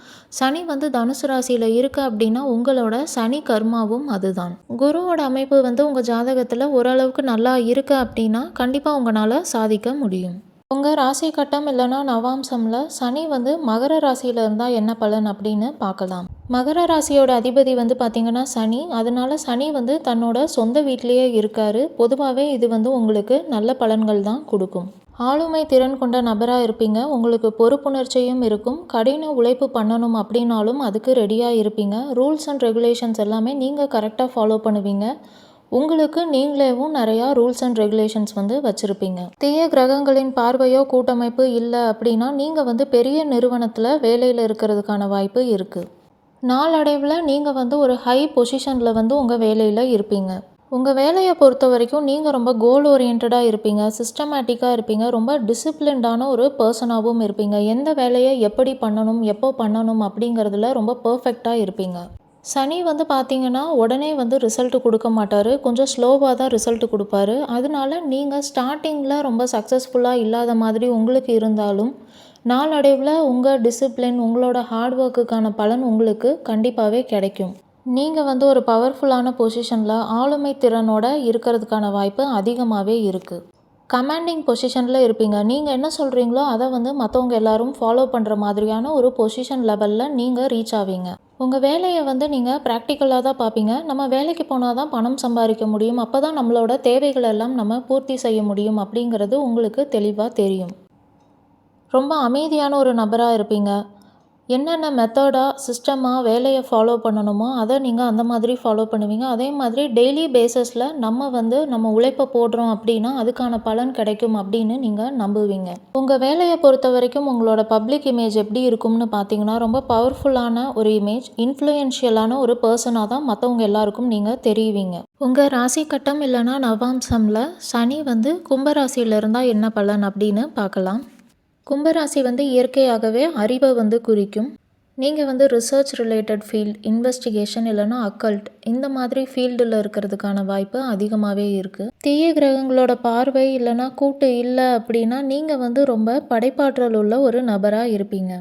சனி வந்து தனுசு ராசியில் இருக்குது அப்படின்னா உங்களோட சனி கர்மாவும் அதுதான். குருவோட அமைப்பு வந்து உங்கள் ஜாதகத்தில் ஓரளவுக்கு நல்லா இருக்குது அப்படின்னா கண்டிப்பாக உங்களால் சாதிக்க முடியும். உங்கள் ராசி கட்டம் இல்லைன்னா நவாம்சமில் சனி வந்து மகர ராசியில் இருந்தால் என்ன பலன் அப்படின்னு பார்க்கலாம் மகர ராசியோட அதிபதி வந்து பார்த்திங்கன்னா சனி. அதனால சனி வந்து தன்னோட சொந்த வீட்டிலேயே இருக்கார். பொதுவாகவே இது வந்து உங்களுக்கு நல்ல பலன்கள் தான் கொடுக்கும். ஆளுமை திறன் கொண்ட நபராக இருப்பீங்க. உங்களுக்கு பொறுப்புணர்ச்சியும் இருக்கும். கடின உழைப்பு பண்ணணும் அப்படின்னாலும் அதுக்கு ரெடியாக இருப்பீங்க. ரூல்ஸ் அண்ட் ரெகுலேஷன்ஸ் எல்லாமே நீங்கள் கரெக்டாக ஃபாலோ பண்ணுவீங்க. உங்களுக்கு நீங்களேவும் நிறையா ரூல்ஸ் அண்ட் ரெகுலேஷன்ஸ் வந்து வச்சுருப்பீங்க. தீய கிரகங்களின் பார்வையோ கூட்டமைப்பு இல்லை அப்படின்னா நீங்கள் வந்து பெரிய நிறுவனத்தில் வேலையில் இருக்கிறதுக்கான வாய்ப்பு இருக்குது நாளடைவில் நீங்கள் வந்து ஒரு ஹை பொசிஷனில் வந்து உங்கள் வேலையில் இருப்பீங்க. உங்கள் வேலையை பொறுத்த வரைக்கும் நீங்கள் ரொம்ப கோல் ஓரியன்டாக இருப்பீங்க சிஸ்டமேட்டிக்காக இருப்பீங்க ரொம்ப டிசிப்ளின்டான ஒரு பர்சனாகவும் இருப்பீங்க. எந்த வேலையை எப்படி பண்ணணும் எப்போ பண்ணணும் அப்படிங்கிறதுல ரொம்ப பர்ஃபெக்டாக இருப்பீங்க. சனி வந்து பார்த்தீங்கன்னா உடனே வந்து ரிசல்ட் கொடுக்க மாட்டார். கொஞ்சம் ஸ்லோவாக தான் ரிசல்ட் கொடுப்பாரு. அதனால நீங்கள் ஸ்டார்டிங்கில் ரொம்ப சக்ஸஸ்ஃபுல்லாக இல்லாத மாதிரி உங்களுக்கு இருந்தாலும் நாளடைவில் உங்கள் டிசிப்ளின் உங்களோட ஹார்ட் ஒர்க்குக்கான பலன் உங்களுக்கு கண்டிப்பாகவே கிடைக்கும். நீங்கள் வந்து ஒரு பவர்ஃபுல்லான பொசிஷனில் ஆளுமை திறனோட இருக்கிறதுக்கான வாய்ப்பு அதிகமாகவே இருக்குது கமாண்டிங் பொசிஷனில் இருப்பீங்க. நீங்கள் என்ன சொல்கிறீங்களோ அதை வந்து மற்றவங்க எல்லாரும் ஃபாலோ பண்ணுற மாதிரியான ஒரு பொசிஷன் லெவலில் நீங்கள் ரீச் ஆவீங்க. உங்கள் வேலையை வந்து நீங்கள் ப்ராக்டிக்கலாக தான் பார்ப்பீங்க. நம்ம வேலைக்கு போனால் தான் பணம் சம்பாதிக்க முடியும். அப்போ தான் நம்மளோட தேவைகள் எல்லாம் நம்ம பூர்த்தி செய்ய முடியும் அப்படிங்கிறது உங்களுக்கு தெளிவாக தெரியும். ரொம்ப அமைதியான ஒரு நபராக இருப்பீங்க. என்னென்ன மெத்தடாக சிஸ்டமாக வேலையை ஃபாலோ பண்ணணுமோ அதை நீங்கள் அந்த மாதிரி ஃபாலோ பண்ணுவீங்க. அதே மாதிரி டெய்லி பேஸஸில் நம்ம வந்து நம்ம உழைப்பை போடுறோம் அப்படின்னா அதுக்கான பலன் கிடைக்கும் அப்படின்னு நீங்கள் நம்புவீங்க. உங்கள் வேலையை பொறுத்த வரைக்கும் உங்களோட பப்ளிக் இமேஜ் எப்படி இருக்கும்னு பார்த்தீங்கன்னா ரொம்ப பவர்ஃபுல்லான ஒரு இமேஜ் இன்ஃப்ளூயன்ஷியலான ஒரு பர்சனாக தான் மற்றவங்க எல்லாருக்கும் நீங்கள் தெரியுவீங்க உங்கள் ராசி கட்டம் இல்லைன்னா நவாம்சமில் சனி வந்து கும்பராசியில் இருந்தால் என்ன பலன் அப்படின்னு பார்க்கலாம். கும்பராசி வந்து இயற்கையாகவே அறிவை வந்து குறிக்கும். நீங்கள் வந்து ரிசர்ச் ரிலேட்டட் ஃபீல்ட் இன்வெஸ்டிகேஷன் இல்லைன்னா அக்கல்ட் இந்த மாதிரி ஃபீல்டில் இருக்கிறதுக்கான வாய்ப்பு அதிகமாகவே இருக்குது தீய கிரகங்களோட பார்வை இல்லைன்னா கூட்டு இல்லை அப்படின்னா நீங்கள் வந்து ரொம்ப படைப்பாற்றல் உள்ள ஒரு நபராக இருப்பீங்க.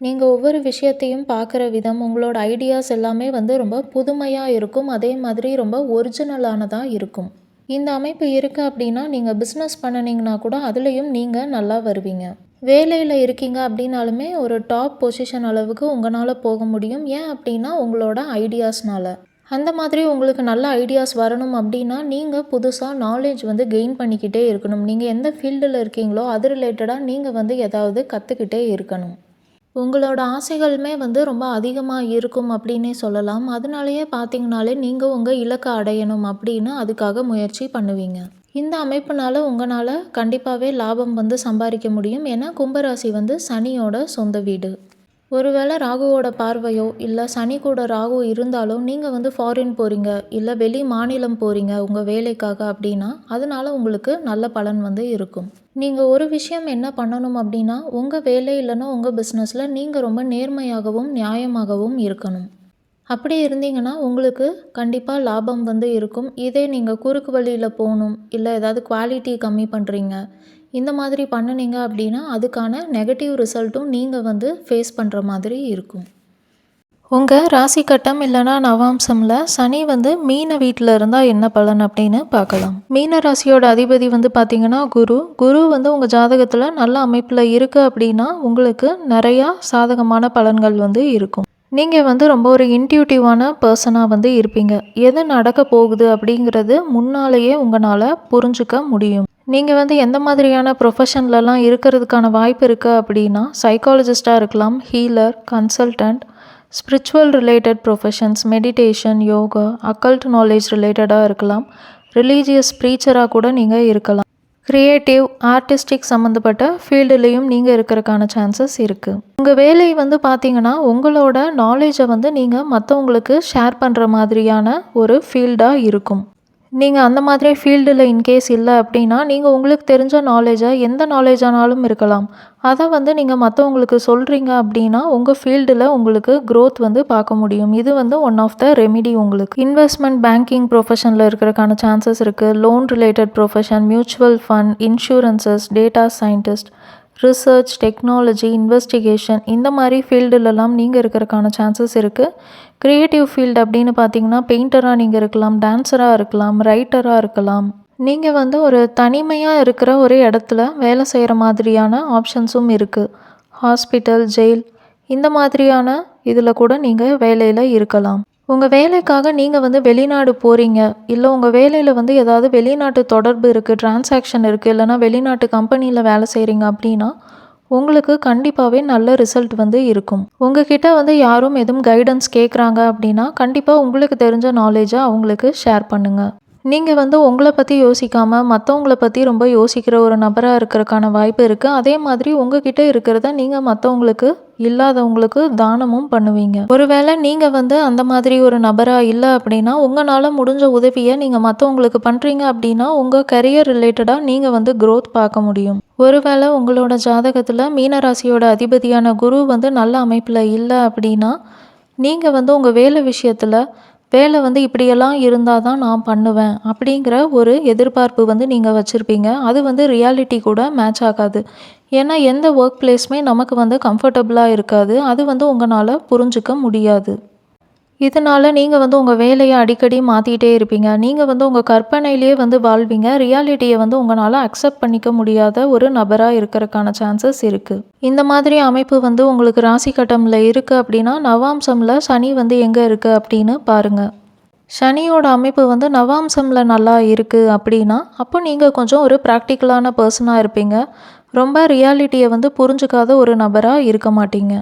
நீங்கள் ஒவ்வொரு விஷயத்தையும் பார்க்குற விதம் உங்களோட ஐடியாஸ் எல்லாமே வந்து ரொம்ப புதுமையாக இருக்கும். அதே மாதிரி ரொம்ப ஒரிஜினலானதாக இருக்கும். இந்த அமைப்பு இருக்குது அப்படின்னா நீங்கள் பிஸ்னஸ் பண்ணினீங்கன்னா கூட அதுலேயும் நீங்கள் நல்லா வருவீங்க. வேலையில் இருக்கீங்க அப்படின்னாலுமே ஒரு டாப் பொசிஷன் அளவுக்கு உங்களால் போக முடியும். ஏன் அப்படின்னா உங்களோட ஐடியாஸ்னால் அந்த மாதிரி உங்களுக்கு நல்ல ஐடியாஸ் வரணும் அப்படின்னா நீங்கள் புதுசாக நாலேஜ் வந்து கெயின் பண்ணிக்கிட்டே இருக்கணும். நீங்கள் எந்த ஃபீல்டில் இருக்கீங்களோ அது ரிலேட்டடாக நீங்கள் வந்து ஏதாவது கற்றுக்கிட்டே இருக்கணும். உங்களோட ஆசைகளுமே வந்து ரொம்ப அதிகமாக இருக்கும் அப்படின்னே சொல்லலாம். அதனாலேயே பார்த்தீங்கனாலே நீங்கள் உங்கள் இலக்கை அடையணும் அப்படின்னு அதுக்காக முயற்சி பண்ணுவீங்க. இந்த அமைப்புனால உங்களால் கண்டிப்பாகவே லாபம் வந்து சம்பாதிக்க முடியும். ஏன்னா கும்பராசி வந்து சனியோட சொந்த வீடு. ஒருவேளை ராகுவோட பார்வையோ இல்லை சனி கூட ராகு இருந்தாலும் நீங்கள் வந்து ஃபாரின் போகிறீங்க இல்லை வெளி மாநிலம் போகிறீங்க உங்கள் வேலைக்காக அப்படின்னா அதனால உங்களுக்கு நல்ல பலன் வந்து இருக்கும். நீங்கள் ஒரு விஷயம் என்ன பண்ணணும் அப்படின்னா உங்கள் வேலை இல்லைன்னா உங்கள் பிஸ்னஸில் நீங்கள் ரொம்ப நேர்மையாகவும் நியாயமாகவும் இருக்கணும். அப்படி இருந்தீங்கன்னா உங்களுக்கு கண்டிப்பாக லாபம் வந்து இருக்கும். இதே நீங்கள் குறுக்கு வழியில் போகணும் இல்லை ஏதாவது குவாலிட்டி கம்மி பண்ணுறீங்க இந்த மாதிரி பண்ணினீங்க அப்படின்னா அதுக்கான நெகட்டிவ் ரிசல்ட்டும் நீங்கள் வந்து ஃபேஸ் பண்ணுற மாதிரி இருக்கும். உங்கள் ராசி கட்டம் இல்லைனா நவாம்சமில் சனி வந்து மீன வீட்டில் இருந்தால் என்ன பலன் அப்படின்னு பார்க்கலாம் மீன ராசியோட அதிபதி வந்து பார்த்திங்கன்னா குரு. குரு வந்து உங்கள் ஜாதகத்தில் நல்ல அமைப்பில் இருக்குது அப்படின்னா உங்களுக்கு நிறையா சாதகமான பலன்கள் வந்து இருக்கும். நீங்கள் வந்து ரொம்ப ஒரு இன்ட்யூட்டிவான பர்சனாக வந்து இருப்பீங்க. எது நடக்க போகுது அப்படிங்கிறது முன்னாலேயே உங்களால் புரிஞ்சுக்க முடியும். நீங்கள் வந்து எந்த மாதிரியான ப்ரொஃபஷன்லலாம் இருக்கிறதுக்கான வாய்ப்பு இருக்குது அப்படின்னா சைக்காலஜிஸ்ட்டாக இருக்கலாம் healer consultant spiritual related professions meditation yoga occult knowledge ரிலேட்டடாக இருக்கலாம். ரிலீஜியஸ் ப்ரீச்சராக கூட நீங்கள் இருக்கலாம். க்ரியேட்டிவ் ஆர்டிஸ்டிக் சம்மந்தப்பட்ட ஃபீல்டுலேயும் நீங்கள் இருக்கிறதுக்கான சான்சஸ் இருக்குது உங்கள் வேலை வந்து பார்த்தீங்கன்னா உங்களோட நாலேஜை வந்து நீங்கள் மற்றவங்களுக்கு ஷேர் பண்ணுற மாதிரியான ஒரு ஃபீல்டாக இருக்கும். நீங்கள் அந்த மாதிரி ஃபீல்டில் இன்கேஸ் இல்லை அப்படின்னா நீங்கள் உங்களுக்கு தெரிஞ்ச நாலேஜை எந்த நாலேஜானாலும் இருக்கலாம். அதை வந்து நீங்கள் மற்றவங்களுக்கு சொல்கிறீங்க அப்படின்னா உங்கள் ஃபீல்டில் உங்களுக்கு க்ரோத் வந்து பார்க்க முடியும். இது வந்து ஒன் ஆஃப் த ரெமிடி உங்களுக்கு. இன்வெஸ்ட்மெண்ட் பேங்கிங் ப்ரொஃபஷனில் இருக்கிறதுக்கான சான்சஸ் இருக்குது loan related profession mutual fund insurances data scientist research technology investigation இந்த மாதிரி ஃபீல்டுலலாம் நீங்கள் இருக்கிறதுக்கான சான்சஸ் இருக்குது க்ரியேட்டிவ் ஃபீல்டு அப்படின்னு பார்த்தீங்கன்னா பெயிண்டராக நீங்கள் இருக்கலாம் டான்ஸராக இருக்கலாம் ரைட்டராக இருக்கலாம். நீங்கள் வந்து ஒரு தனிமையாக இருக்கிற ஒரு இடத்துல வேலை செய்கிற மாதிரியான ஆப்ஷன்ஸும் இருக்குது ஹாஸ்பிட்டல் ஜெயில் இந்த மாதிரியான இதில் கூட நீங்கள் வேலையில் இருக்கலாம். உங்கள் வேலைக்காக நீங்கள் வந்து வெளிநாடு போகிறீங்க இல்லை உங்கள் வேலையில் வந்து ஏதாவது வெளிநாட்டு தொடர்பு இருக்குது டிரான்சாக்ஷன் இருக்குது இல்லைனா வெளிநாட்டு கம்பெனியில் வேலை செய்கிறீங்க அப்படின்னா உங்களுக்கு கண்டிப்பாகவே நல்ல ரிசல்ட் வந்து இருக்கும். உங்ககிட்ட வந்து யாரும் எதுவும் கைடன்ஸ் கேட்குறாங்க அப்படின்னா கண்டிப்பாக உங்களுக்கு தெரிஞ்ச நாலேஜை அவங்களுக்கு ஷேர் பண்ணுங்கள் நீங்கள் வந்து உங்களை பற்றி யோசிக்காமல் மற்றவங்கள பற்றி ரொம்ப யோசிக்கிற ஒரு நபராக இருக்கிறதுக்கான வாய்ப்பு இருக்குது அதே மாதிரி உங்ககிட்ட இருக்கிறத நீங்கள் மற்றவங்களுக்கு இல்லாதவங்களுக்கு தானமும் பண்ணுவீங்க. ஒருவேளை நீங்கள் வந்து அந்த மாதிரி ஒரு நபராக இல்லை அப்படின்னா உங்களால் முடிஞ்ச உதவியை நீங்கள் மற்றவங்களுக்கு பண்ணுறீங்க அப்படின்னா உங்கள் கரியர் ரிலேட்டடாக நீங்கள் வந்து க்ரோத் பார்க்க முடியும். ஒருவேளை உங்களோட ஜாதகத்தில் மீனராசியோட அதிபதியான குரு வந்து நல்ல அமைப்பில் இல்லை அப்படின்னா நீங்கள் வந்து உங்கள் வேலை விஷயத்தில் வேலை வந்து இப்படியெல்லாம் இருந்தால் தான் நான் பண்ணுவேன் அப்படிங்கிற ஒரு எதிர்பார்ப்பு வந்து நீங்கள் வச்சுருப்பீங்க. அது வந்து ரியாலிட்டி கூட மேட்ச் ஆகாது. ஏன்னா எந்த ஒர்க் பிளேஸுமே நமக்கு வந்து கம்ஃபர்டபுளாக இருக்காது. அது வந்து உங்களால் புரிஞ்சுக்க முடியாது. இதனால் நீங்கள் வந்து உங்கள் வேலையை அடிக்கடி மாற்றிட்டே இருப்பீங்க. நீங்கள் வந்து உங்கள் கற்பனையிலேயே வந்து வாழ்வீங்க. ரியாலிட்டியை வந்து உங்களால் அக்செப்ட் பண்ணிக்க முடியாத ஒரு நபராக இருக்கிறதுக்கான சான்சஸ் இருக்குது இந்த மாதிரி அமைப்பு வந்து உங்களுக்கு ராசி கட்டமில் இருக்குது அப்படின்னா நவாம்சமில் சனி வந்து எங்கே இருக்குது அப்படின்னு பாருங்கள் சனியோட அமைப்பு வந்து நவாம்சமில் நல்லா இருக்குது அப்படின்னா அப்போ நீங்கள் கொஞ்சம் ஒரு ப்ராக்டிக்கலான பர்சனாக இருப்பீங்க. ரொம்ப ரியாலிட்டியை வந்து புரிஞ்சுக்காத ஒரு நபராக இருக்க மாட்டீங்க.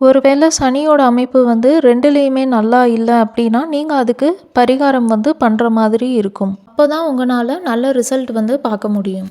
ஒருவேளை சனியோட அமைப்பு வந்து ரெண்டுலேயுமே நல்லா இல்லை அப்படின்னா நீங்கள் அதுக்கு பரிகாரம் வந்து பண்ணுற மாதிரி இருக்கும். அப்போ தான் உங்களால் நல்ல ரிசல்ட் வந்து பார்க்க முடியும்.